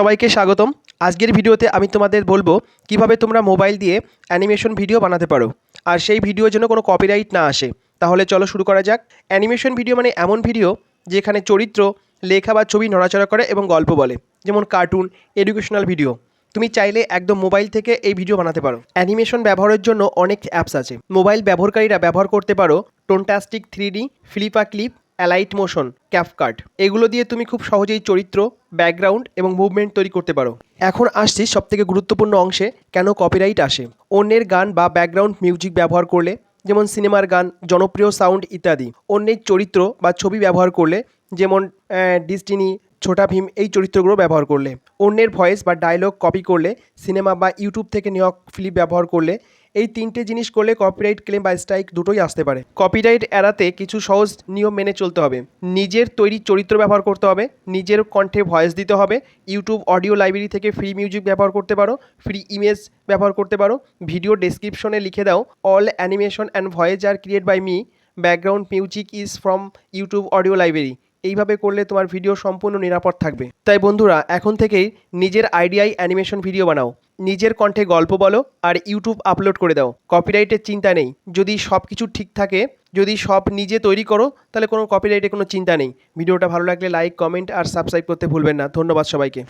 সবাইকে স্বাগতম। আজকের ভিডিওতে আমি তোমাদের বলব কীভাবে তোমরা মোবাইল দিয়ে অ্যানিমেশন ভিডিও বানাতে পারো। আর সেই ভিডিওর জন্য কোনো কপিরাইট না আসে। তাহলে চলো শুরু করা যাক। অ্যানিমেশন ভিডিও মানে এমন ভিডিও যেখানে চরিত্র, লেখা বা ছবি নড়াচড়া করে এবং গল্প বলে। যেমন কার্টুন এডুকেশনাল ভিডিও তুমি চাইলে একদম মোবাইল থেকে এই ভিডিও বানাতে পারো। অ্যানিমেশন ব্যবহারের জন্য অনেক অ্যাপস আছে। মোবাইল ব্যবহারকারীরা ব্যবহার করতে পারো। Toontastic three D FlipaClip Alight Motion CapCut এগুলো দিয়ে তুমি খুব সহজেই চরিত্র ব্যাকগ্রাউন্ড এবং মুভমেন্ট তৈরি করতে পারো। এখন আসছি সবথেকে গুরুত্বপূর্ণ অংশে, কেন কপিরাইট আসে। অন্যের গান বা ব্যাকগ্রাউন্ড মিউজিক ব্যবহার করলে, যেমন সিনেমার গান, জনপ্রিয় সাউন্ড ইত্যাদি, অন্যের চরিত্র বা ছবি ব্যবহার করলে, যেমন ডিস্টিনি ছোটা ভীম এই চরিত্রগুলো ব্যবহার করলে। অন্যের ভয়েস বা ডায়লগ কপি করলে সিনেমা বা ইউটিউব থেকে নেওয়া ক্লিপ ব্যবহার করলে, এই তিনটে জিনিস করলে কপিরাইট ক্লেম বা স্ট্রাইক দুটোই আসতে পারে। কপিরাইট এড়াতে কিছু সহজ নিয়ম মেনে চলতে হবে। নিজের তৈরি চরিত্র ব্যবহার করতে হবে, নিজের কণ্ঠে ভয়েস দিতে হবে ইউটিউব অডিও লাইব্রেরি থেকে ফ্রি মিউজিক ব্যবহার করতে পারো ফ্রি ইমেজ ব্যবহার করতে পারো ভিডিও ডেসক্রিপশনে লিখে দাও all animation and voice are create by me background music is from YouTube audio library এইভাবে করলে তোমার ভিডিও সম্পূর্ণ নিরাপদ থাকবে। তাই বন্ধুরা, এখন থেকেই নিজের আইডিয়াই অ্যানিমেশন ভিডিও বানাও। নিজের কণ্ঠে গল্প বলো আর ইউটিউব আপলোড করে দাও। কপিরাইটের চিন্তা নেই। যদি সব কিছু ঠিক থাকে, যদি সব নিজে তৈরি করো, তাহলে কোনো কপিরাইটের কোনো চিন্তা নেই। ভিডিওটা ভালো লাগলে লাইক, কমেন্ট আর সাবস্ক্রাইব করতে ভুলবেন না। ধন্যবাদ সবাইকে।